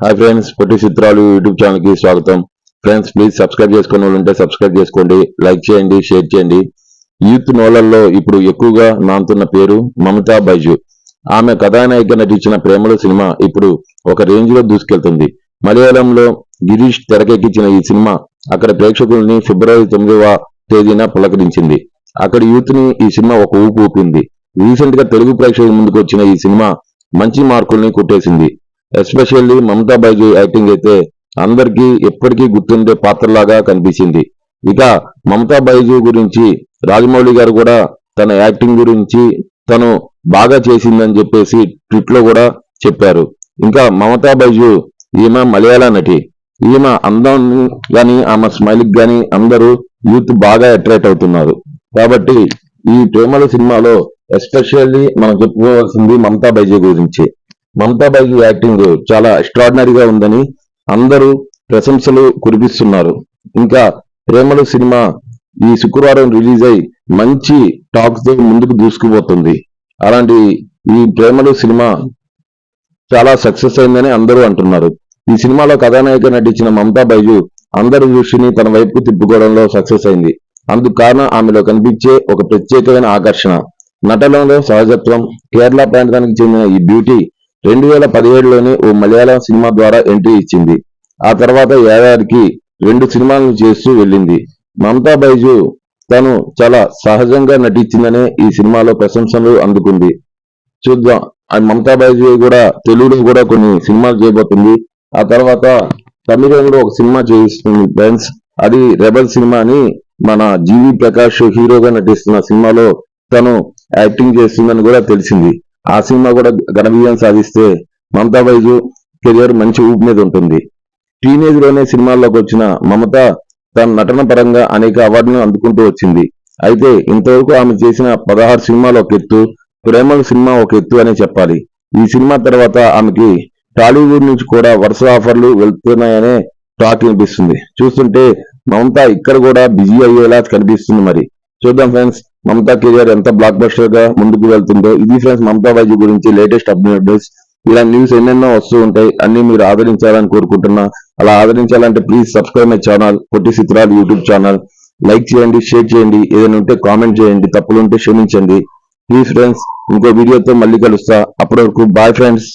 Hi friends పొట్టి చిత్రాలు YouTube ఛానల్కి స్వాగతం. ఫ్రెండ్స్ ప్లీజ్ సబ్స్క్రైబ్ చేసుకునే వాళ్ళు ఉంటే సబ్స్క్రైబ్ చేసుకోండి లైక్ చేయండి షేర్ చేయండి. యూత్ నోలల్లో ఇప్పుడు ఎక్కువగా నాంతున్న పేరు మమతా బైజు. ఆమె కథానాయిక నటించిన ప్రేమలో సినిమా ఇప్పుడు ఒక రేంజ్లో దూసుకెళ్తుంది. మలయాళంలో గిరీష్ తెరకెక్కించిన ఈ సినిమా అక్కడ ప్రేక్షకుల్ని ఫిబ్రవరి తొమ్మిదవ తేదీన పులకరించింది. అక్కడ యూత్ని ఈ సినిమా ఒక ఊపు ఊపింది. రీసెంట్గా తెలుగు ప్రేక్షకుల ముందుకు వచ్చిన ఈ సినిమా మంచి మార్కుల్ని కొట్టేసింది. ఎస్పెషల్లీ మమతా బైజీ యాక్టింగ్ అయితే అందరికీ ఎప్పటికీ గుర్తుండే పాత్రలాగా కనిపించింది. ఇక మమతా బైజీ గురించి రాజమౌళి గారు కూడా తన యాక్టింగ్ గురించి తను బాగా చేసిందని చెప్పేసి ట్విట్లో కూడా చెప్పారు. ఇంకా మమతా బైజు ఈమె మలయాళ నటి. ఈమె అందం గాని ఆమె స్మైల్ గాని అందరూ యూత్ బాగా అట్రాక్ట్ అవుతున్నారు. కాబట్టి ఈ ప్రేమల సినిమాలో ఎస్పెషల్లీ మనం చెప్పుకోవాల్సింది మమతా బైజీ గురించి. మమతా బైజు యాక్టింగ్ చాలా ఎక్స్ట్రాడినరీగా ఉందని అందరూ ప్రశంసలు కురిపిస్తున్నారు. ఇంకా ప్రేమలు సినిమా ఈ శుక్రవారం రిలీజ్ అయి మంచి టాక్స్తో ముందుకు దూసుకుపోతుంది. అలాంటి ఈ ప్రేమలు సినిమా చాలా సక్సెస్ అయిందని అందరూ అంటున్నారు. ఈ సినిమాలో కథానాయిక నటించిన మమతా బైజు అందరి దృష్టిని తన వైపు తిప్పుకోవడంలో సక్సెస్ అయింది. అందుకు కారణం ఆమెలో కనిపించే ఒక ప్రత్యేకమైన ఆకర్షణ. నటనలో సహజత్వం కేరళ ప్రాంతానికి చెందిన ఈ బ్యూటీ రెండు వేల పదిహేడులోనే ఓ మలయాళం సినిమా ద్వారా ఎంట్రీ ఇచ్చింది. ఆ తర్వాత ఏడాదికి రెండు సినిమాలను చేస్తూ వెళ్ళింది. మమతా బైజు తను చాలా సహజంగా నటించిందనే ఈ సినిమాలో ప్రశంసలు అందుకుంది. చూద్దాం. ఆ మమతా బైజు కూడా తెలుగులో కూడా కొన్ని సినిమాలు చేయబోతుంది. ఆ తర్వాత తమిళంలో ఒక సినిమా చేయిస్తుంది ఫ్రెండ్స్ అది రెబల్ సినిమా అని మన జీవి ప్రకాష్ హీరోగా నటిస్తున్న సినిమాలో తను యాక్టింగ్ చేస్తుందని కూడా తెలిసింది. ఆ సినిమా కూడా ఘన విజయం సాధిస్తే మమతా బైజు కెరియర్ మంచి ఊపు మీద ఉంటుంది. టీనేజ్లోనే సినిమాల్లోకి వచ్చిన మమత తన నటన పరంగా అనేక అవార్డులను అందుకుంటూ వచ్చింది. అయితే ఇంతవరకు ఆమె చేసిన పదహారు సినిమాలు ఒక ఎత్తు ప్రేమల సినిమా ఒక ఎత్తు అనే చెప్పాలి. ఈ సినిమా తర్వాత ఆమెకి టాలీవుడ్ నుంచి కూడా వరుస ఆఫర్లు వెళ్తున్నాయనే టాక్ వినిపిస్తుంది. చూస్తుంటే మమత ఇక్కడ కూడా బిజీ అయ్యేలా కనిపిస్తుంది మరి. చూద్దాం ఫ్రెండ్స్. మమతా కెరియర్ ఎంత బ్లాక్ బస్టర్గా ముందుకు వెళ్తుందో. ఇది ఫ్రెండ్స్ మమతా బాజీ గురించి లేటెస్ట్ అప్డేట్స్ ఇలా న్యూస్ ఎన్నెన్నో వస్తూ ఉంటాయి. అన్ని మీరు ఆదరించాలని కోరుకుంటున్నా. అలా ఆదరించాలంటే ప్లీజ్ సబ్స్క్రైబ్ మై ఛానల్ పొట్టి చిత్రాలు యూట్యూబ్ ఛానల్ లైక్ చేయండి షేర్ చేయండి. ఏదైనా ఉంటే కామెంట్ చేయండి. తప్పులు ఉంటే క్షమించండి. ప్లీజ్ ఫ్రెండ్స్ ఇంకో వీడియోతో మళ్ళీ కలుస్తా. అప్పటి వరకు బాయ్ ఫ్రెండ్స్